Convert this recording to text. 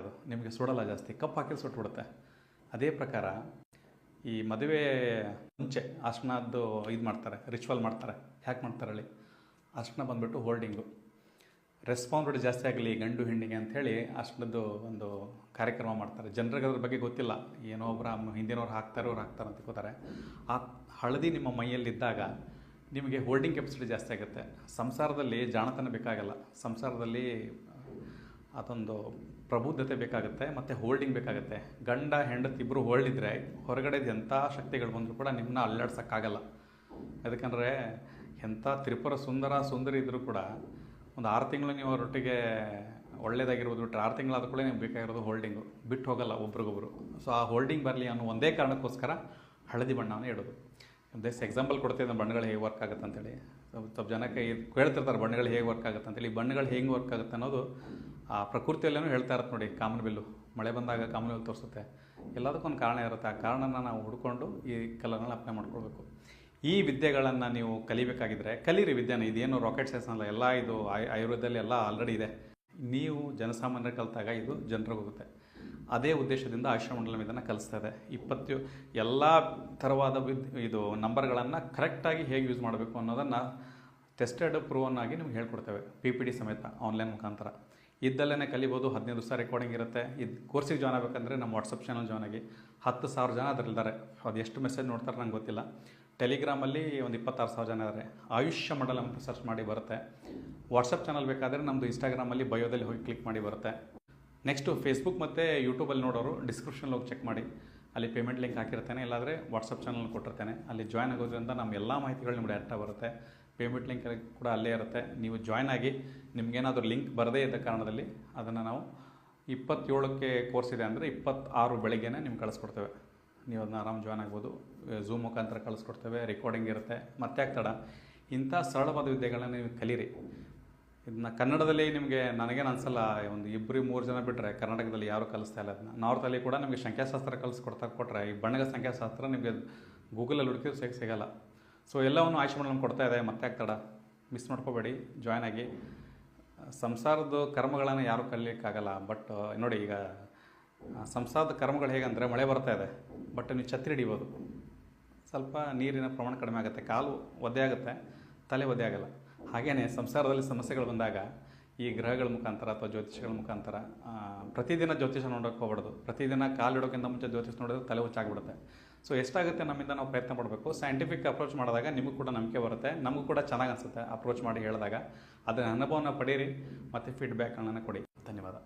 ಅದು ನಿಮಗೆ ಸುಡಲ್ಲ ಜಾಸ್ತಿ. ಕಪ್ಪು ಹಾಕಿ ಸುಟ್ಬಿಡುತ್ತೆ ಅದೇ ಪ್ರಕಾರ ಈ ಮದುವೆ ಮುಂಚೆ ಅರ್ಶನದ್ದು ಇದು ಮಾಡ್ತಾರೆ ರಿಚುವಲ್ ಮಾಡ್ತಾರೆ. ಹ್ಯಾಕ್ ಮಾಡ್ತಾರೆ ಹೇಳಿ? ಅರ್ಶನ ಬಂದುಬಿಟ್ಟು ಹೋಲ್ಡಿಂಗು ರೆಸ್ಪಾನ್ಸಿಬಿಲಿಟಿ ಜಾಸ್ತಿ ಆಗಲಿ ಗಂಡು ಹೆಣ್ಣಿಗೆ ಅಂಥೇಳಿ ಅರ್ಶನದ್ದು ಒಂದು ಕಾರ್ಯಕ್ರಮ ಮಾಡ್ತಾರೆ. ಜನರಿಗೆ ಅದ್ರ ಬಗ್ಗೆ ಗೊತ್ತಿಲ್ಲ. ಏನೋ ಒಬ್ಬರ ಹಿಂದಿನವ್ರು ಹಾಕ್ತಾರೆ, ಅವ್ರು ಹಾಕ್ತಾರೆ ಅಂತ ಕೂತಾರೆ. ಆ ಹಳದಿ ನಿಮ್ಮ ಮೈಯಲ್ಲಿದ್ದಾಗ ನಿಮಗೆ ಹೋಲ್ಡಿಂಗ್ ಕೆಪಾಸಿಟಿ ಜಾಸ್ತಿ ಆಗುತ್ತೆ. ಸಂಸಾರದಲ್ಲಿ ಜಾಣತನ ಬೇಕಾಗಲ್ಲ. ಸಂಸಾರದಲ್ಲಿ ಅದೊಂದು ಪ್ರಬುದ್ಧತೆ ಬೇಕಾಗುತ್ತೆ, ಮತ್ತು ಹೋಲ್ಡಿಂಗ್ ಬೇಕಾಗುತ್ತೆ. ಗಂಡ, ಹೆಂಡತಿ ಇಬ್ಬರು ಹೋಲ್ಡಿದ್ರೆ ಹೊರಗಡೆ ಎಂಥ ಶಕ್ತಿಗಳು ಬಂದರೂ ಕೂಡ ನಿಮ್ಮನ್ನ ಅಲ್ಲಾಡ್ಸೋಕ್ಕಾಗಲ್ಲ. ಯಾಕಂದರೆ ಎಂಥ ತ್ರಿಪುರ ಸುಂದರ ಸುಂದರಿ ಇದ್ದರೂ ಕೂಡ ಒಂದು ಆರು ತಿಂಗಳು ನೀವು ಅವರೊಟ್ಟಿಗೆ ಒಳ್ಳೇದಾಗಿರ್ಬೋದು ಬಿಟ್ಟರೆ ಆರು ತಿಂಗಳಾದ ಕೂಡ ನಿಮ್ಗೆ ಬೇಕಾಗಿರೋದು ಹೋಲ್ಡಿಂಗು ಬಿಟ್ಟು ಹೋಗಲ್ಲ ಒಬ್ರಿಗೊಬ್ರು. ಸೊ ಆ ಹೋಲ್ಡಿಂಗ್ ಬರಲಿ ಅನ್ನೋ ಒಂದೇ ಕಾರಣಕ್ಕೋಸ್ಕರ ಹಳದಿ ಬಣ್ಣವನ್ನು ಇಡೋದು. ದಿಸ್ ಎಕ್ಸಾಂಪಲ್ ಕೊಡ್ತಿದ್ದೆ ಬಣ್ಣಗಳು ಹೇಗೆ ವರ್ಕ್ ಆಗುತ್ತೆ ಅಂತೇಳಿ ಸ್ವಲ್ಪ ಜನಕ್ಕೆ ಕೇಳ್ತಿರ್ತಾರೆ, ಬಣ್ಣಗಳು ಹೇಗೆ ವರ್ಕ್ ಆಗುತ್ತೆ ಅಂತೇಳಿ ಬಣ್ಣಗಳು ಹೇಗೆ ವರ್ಕ್ ಆಗುತ್ತೆ ಅನ್ನೋದು ಆ ಪ್ರಕೃತಿಯಲ್ಲೇನೂ ಹೇಳ್ತಾ ಇರತ್ತೆ ನೋಡಿ, ಕಾಮನ್ ಬಿಲ್ಲು. ಮಳೆ ಬಂದಾಗ ಕಾಮನ್ ಬಿಲ್ ತೋರಿಸುತ್ತೆ. ಎಲ್ಲದಕ್ಕೊಂದು ಕಾರಣ ಇರುತ್ತೆ. ಆ ಕಾರಣನ ನಾವು ಹುಡ್ಕೊಂಡು ಈ ಕಲರ್ನಲ್ಲಿ ಅಪ್ಲೈ ಮಾಡ್ಕೊಳ್ಬೇಕು. ಈ ವಿದ್ಯೆಗಳನ್ನು ನೀವು ಕಲಿಬೇಕಾಗಿದ್ದರೆ ಕಲೀರಿ ವಿದ್ಯೆನ. ಇದೇನು ರಾಕೆಟ್ ಸೈನ್ಸ್ ಅಲ್ಲ. ಎಲ್ಲ ಇದು ಆಯ್ ಆಯುರ್ವೇದದಲ್ಲಿ ಎಲ್ಲ ಆಲ್ರೆಡಿ ಇದೆ. ನೀವು ಜನಸಾಮಾನ್ಯರು ಕಲಿತಾಗ ಇದು ಜನರಿಗೆ ಹೋಗುತ್ತೆ. ಅದೇ ಉದ್ದೇಶದಿಂದ ಆಯುಷ್ಯ ಮಂಡಲಂ ಇದನ್ನು ಕಲಿಸ್ತಾ ಇದೆ. ಇಪ್ಪತ್ತು, ಎಲ್ಲ ಥರವಾದ ವಿದ್, ಇದು ನಂಬರ್ಗಳನ್ನು ಕರೆಕ್ಟಾಗಿ ಹೇಗೆ ಯೂಸ್ ಮಾಡಬೇಕು ಅನ್ನೋದನ್ನು ಟೆಸ್ಟೆಡ್ ಪ್ರೂವನ್ನಾಗಿ ನಿಮ್ಗೆ ಹೇಳ್ಕೊಡ್ತೇವೆ. ಪಿ ಪಿ ಡಿ ಸಮೇತ ಆನ್ಲೈನ್ ಮುಖಾಂತರ. ಇದ್ದಲ್ಲೇ ಕಲಿಬೋದು, ಹದಿನೈದು ದಿವಸ ರೆಕಾರ್ಡಿಂಗ್ ಇರುತ್ತೆ. ಇದು ಕೋರ್ಸಿಗೆ ಜಾಯ್ನ್ ಆಗಬೇಕಂದ್ರೆ ನಮ್ಮ ವಾಟ್ಸಪ್ ಚಾನಲ್ ಜಾಯ್ನ್ ಆಗಿ ಹತ್ತು ಸಾವಿರ ಜನ ಅದರಲ್ಲಿದ್ದಾರೆ. ಅದು ಎಷ್ಟು ಮೆಸೇಜ್ ನೋಡ್ತಾರೆ ನಂಗೆ ಗೊತ್ತಿಲ್ಲ. ಟೆಲಿಗ್ರಾಮಲ್ಲಿ ಒಂದು ಇಪ್ಪತ್ತಾರು ಸಾವಿರ ಜನ ಇದ್ದಾರೆ. ಆಯುಷ್ಯ ಮಂಡಲ ಅಂತ ಸರ್ಚ್ ಮಾಡಿ ಬರುತ್ತೆ. ವಾಟ್ಸಪ್ ಚಾನಲ್ ಬೇಕಾದರೆ ನಮ್ಮದು ಇನ್ಸ್ಟಾಗ್ರಾಮಲ್ಲಿ ಬಯೋದಲ್ಲಿ ಹೋಗಿ ಕ್ಲಿಕ್ ಮಾಡಿ ಬರುತ್ತೆ. ನೆಕ್ಸ್ಟು ಫೇಸ್ಬುಕ್ ಮತ್ತು ಯೂಟ್ಯೂಬಲ್ಲಿ ನೋಡೋರು ಡಿಸ್ಕ್ರಿಪ್ಷನ್ ಹೋಗಿ ಚೆಕ್ ಮಾಡಿ. ಅಲ್ಲಿ ಪೇಮೆಂಟ್ ಲಿಂಕ್ ಹಾಕಿರ್ತೇನೆ, ಇಲ್ಲಾದರೆ ವಾಟ್ಸಪ್ ಚಾನಲ್ ಕೊಟ್ಟಿರ್ತೇನೆ. ಅಲ್ಲಿ ಜಾಯ್ನ್ ಆಗೋದ್ರಿಂದ ನಮ್ಮ ಎಲ್ಲ ಮಾಹಿತಿಗಳು ನಿಮ್ಗೆ ಡೈರೆಕ್ಟಾಗಿ ಬರುತ್ತೆ. ಪೇಮೆಂಟ್ ಲಿಂಕ್ ಕೂಡ ಅಲ್ಲೇ ಇರುತ್ತೆ. ನೀವು ಜಾಯ್ನ್ ಆಗಿ ನಿಮಗೇನಾದರೂ ಲಿಂಕ್ ಬರದೇ ಇದ್ದ ಕಾರಣದಲ್ಲಿ ಅದನ್ನು ನಾವು ಇಪ್ಪತ್ತೇಳಕ್ಕೆ ಕೋರ್ಸ್ ಇದೆ ಅಂದರೆ ಇಪ್ಪತ್ತಾರು ಬೆಳಗ್ಗೆನೇ ನಿಮ್ಗೆ ಕಳಿಸ್ಕೊಡ್ತೇವೆ. ನೀವು ಅದನ್ನ ಆರಾಮ್ ಜಾಯ್ನ್ ಆಗ್ಬೋದು. ಝೂಮ್ ಮುಖಾಂತರ ಕಳಿಸ್ಕೊಡ್ತೇವೆ. ರೆಕಾರ್ಡಿಂಗ್ ಇರುತ್ತೆ. ಮತ್ತೆ ಆಗ್ತಡ ಇಂಥ ಸರಳವಾದ ವಿದ್ಯೆಗಳನ್ನ ನೀವು ಕಲೀರಿ. ಇದನ್ನ ಕನ್ನಡದಲ್ಲಿ ನಿಮಗೆ ನನಗೇನು ಅನ್ಸಲ್ಲ, ಒಂದು ಇಬ್ಬರು ಮೂರು ಜನ ಬಿಟ್ಟರೆ ಕರ್ನಾಟಕದಲ್ಲಿ ಯಾರೂ ಕಲಿಸ್ತಾ ಇಲ್ಲ ಅದನ್ನ ನಾರ್ತಲ್ಲಿ ಕೂಡ ನಿಮಗೆ ಸಂಖ್ಯಾಶಾಸ್ತ್ರ ಕಲಿಸ್ಕೊಡ್ತಾ ಕೊಟ್ಟರೆ ಈ ಬಣ್ಣದ ಸಂಖ್ಯಾಶಾಸ್ತ್ರ ನಿಮಗೆ ಗೂಗಲಲ್ಲಿ ಹುಡುಕಿದ್ರು ಸಿಗ ಸಿಗಲ್ಲ. ಸೊ ಎಲ್ಲವನ್ನು ಮಂಡಲಂ ಕೊಡ್ತಾ ಇದೆ, ಮತ್ತೆ ಆಗ್ತಡ ಮಿಸ್ ಮಾಡ್ಕೋಬೇಡಿ ಜಾಯ್ನ್ ಆಗಿ. ಸಂಸಾರದ ಕರ್ಮಗಳನ್ನು ಯಾರೂ ಕಲಿಯೋಕ್ಕಾಗಲ್ಲ ಬಟ್ ನೋಡಿ ಈಗ ಸಂಸಾರದ ಕರ್ಮಗಳು ಹೇಗಂದರೆ ಮಳೆ ಬರ್ತಾ ಇದೆ ಬಟ್ ನೀವು ಛತ್ರಿ ಹಿಡಿಬೋದು. ಸ್ವಲ್ಪ ನೀರಿನ ಪ್ರಮಾಣ ಕಡಿಮೆ ಆಗುತ್ತೆ, ಕಾಲು ಒದ್ದೆ ಆಗುತ್ತೆ, ತಲೆ ಒದ್ದೆ ಆಗಲ್ಲ. ಹಾಗೆಯೇ ಸಂಸಾರದಲ್ಲಿ ಸಮಸ್ಯೆಗಳು ಬಂದಾಗ ಈ ಗ್ರಹಗಳ ಮುಖಾಂತರ ಅಥವಾ ಜ್ಯೋತಿಷಗಳ ಮುಖಾಂತರ ಪ್ರತಿದಿನ ಜ್ಯೋತಿಷ ನೋಡೋಕೆ ಹೋಗ್ಬಾರ್ದು. ಪ್ರತಿದಿನ ಕಾಲು ಇಡೋಕ್ಕಿಂತ ಮುಂಚೆ ಜ್ಯೋತಿಷ ನೋಡಿದ್ರೆ ತಲೆ ಹುಚ್ಚಾಗ್ಬಿಡುತ್ತೆ. ಸೊ ಎಷ್ಟಾಗುತ್ತೆ ನಮ್ಮಿಂದ ನಾವು ಪ್ರಯತ್ನ ಪಡಬೇಕು? ಸೈಂಟಿಫಿಕ್ ಅಪ್ರೋಚ್ ಮಾಡಿದಾಗ ನಿಮಗೂ ಕೂಡ ನಂಬಿಕೆ ಬರುತ್ತೆ, ನಮಗೂ ಕೂಡ ಚೆನ್ನಾಗಿ ಅನಿಸುತ್ತೆ ಅಪ್ರೋಚ್ ಮಾಡಿ ಹೇಳಿದಾಗ. ಅದರ ಅನುಭವನ ಪಡೀರಿ ಮತ್ತು ಫೀಡ್ಬ್ಯಾಕ್ಗಳನ್ನು ಕೊಡಿ. ಧನ್ಯವಾದ.